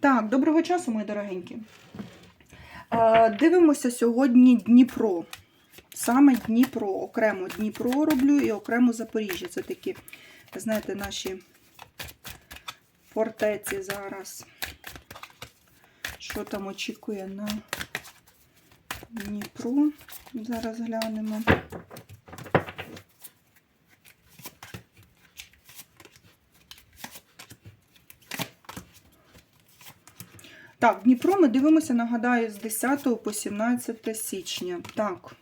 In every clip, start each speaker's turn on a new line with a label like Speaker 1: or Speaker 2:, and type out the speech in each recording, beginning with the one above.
Speaker 1: Так, доброго часу, мої дорогенькі. Дивимося сьогодні Дніпро. Саме Дніпро. Окремо Дніпро роблю і окремо Запоріжжя. Це такі, знаєте, наші фортеці зараз. Що там очікує на Дніпро? Зараз глянемо. Так, Дніпро ми дивимося, нагадаю, з 10 по 17 січня. Так.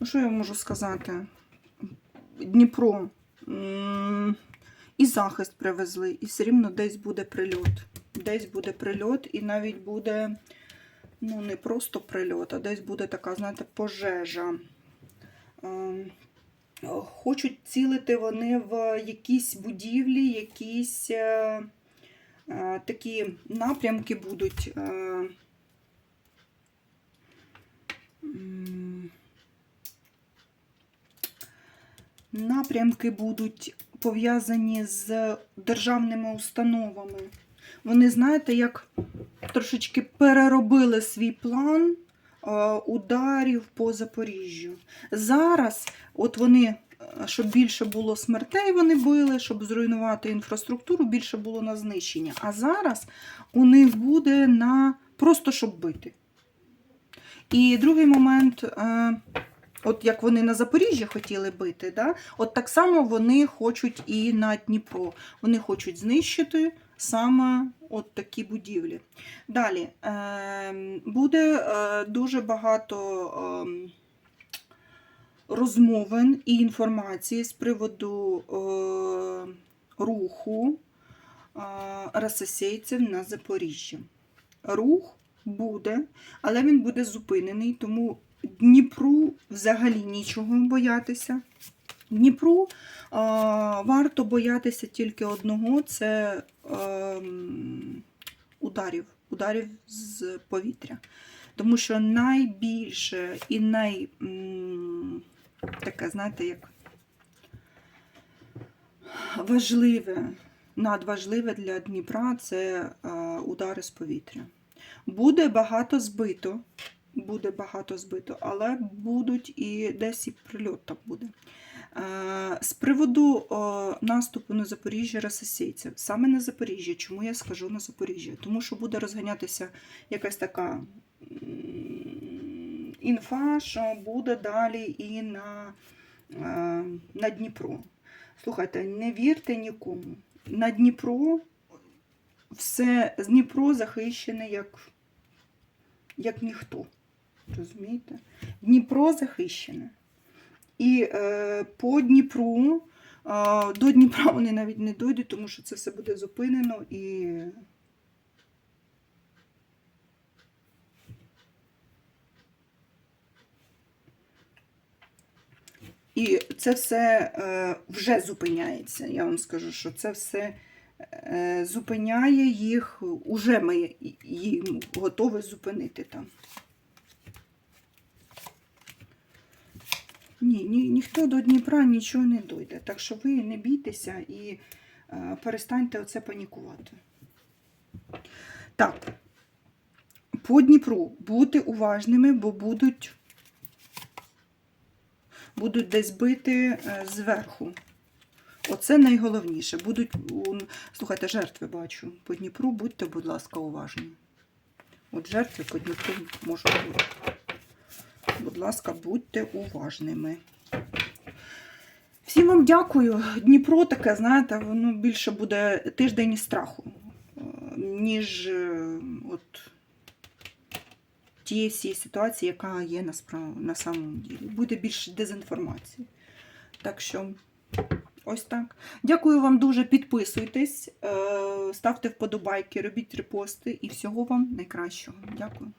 Speaker 1: Ну, що я можу сказати? Дніпро. І захист привезли, і все рівно десь буде прильот. Десь буде прильот, і навіть буде, ну, не просто прильот, а десь буде така, знаєте, пожежа. Ем, Хочуть цілити вони в якісь будівлі, якісь. Е, такі напрямки будуть. е, Напрямки будуть пов'язані з державними установами. Вони, знаєте, як трошечки переробили свій план е, ударів по Запоріжжю. Зараз, от вони щоб більше було смертей, вони били, щоб зруйнувати інфраструктуру, більше було на знищення. А зараз у них буде на просто щоб бити. І другий момент, е, от як вони на Запоріжжя хотіли бити, да? от так само вони хочуть і на Дніпро. Вони хочуть знищити саме от такі будівлі. Далі е, буде е, дуже багато. Розмовин і інформації з приводу е, руху е, рососейців на Запоріжжі. Рух буде, але він буде зупинений, тому Дніпру взагалі нічого боятися. Дніпру е, варто боятися тільки одного це е, ударів, ударів з повітря. Тому що найбільше і най таке, знаєте, як важливе, надважливе для Дніпра це е, удари з повітря. Буде багато збито, буде багато збито, але будуть і десь і прильот там буде. Е, З приводу наступу на Запоріжжя російців, саме на Запоріжжя, чому я скажу на Запоріжжя? Тому що буде розганятися якась така інфа, що буде далі і на, е, на Дніпро. Слухайте, не вірте нікому. На Дніпро все з Дніпро захищене як, як ніхто. Розумієте? Дніпро захищене. І е, по Дніпру, е, до Дніпра вони навіть не дойдуть, тому що це все буде зупинено і. І це все е, вже зупиняється. Я вам скажу, що це все е, зупиняє їх, уже ми їм готові зупинити там. Ні, ні, ніхто до Дніпра нічого не дойде. Так що ви не бійтеся і е, перестаньте оце панікувати. Так, по Дніпру будьте уважними, бо будуть, будуть десь бити е, зверху. Оце найголовніше. Будуть, слухайте, жертви бачу. По Дніпру будьте, будь ласка, уважні. От жертви по Дніпру можуть бути. Будь ласка, будьте уважними. Всім вам дякую. Дніпро таке, знаєте, воно більше буде тиждень страху, е, ніж е, тієї всієї ситуації, яка є насправ... на самому ділі. Буде більше дезінформації. Так що, ось так. Дякую вам дуже. Підписуйтесь, е, ставте вподобайки, робіть репости і всього вам найкращого. Дякую.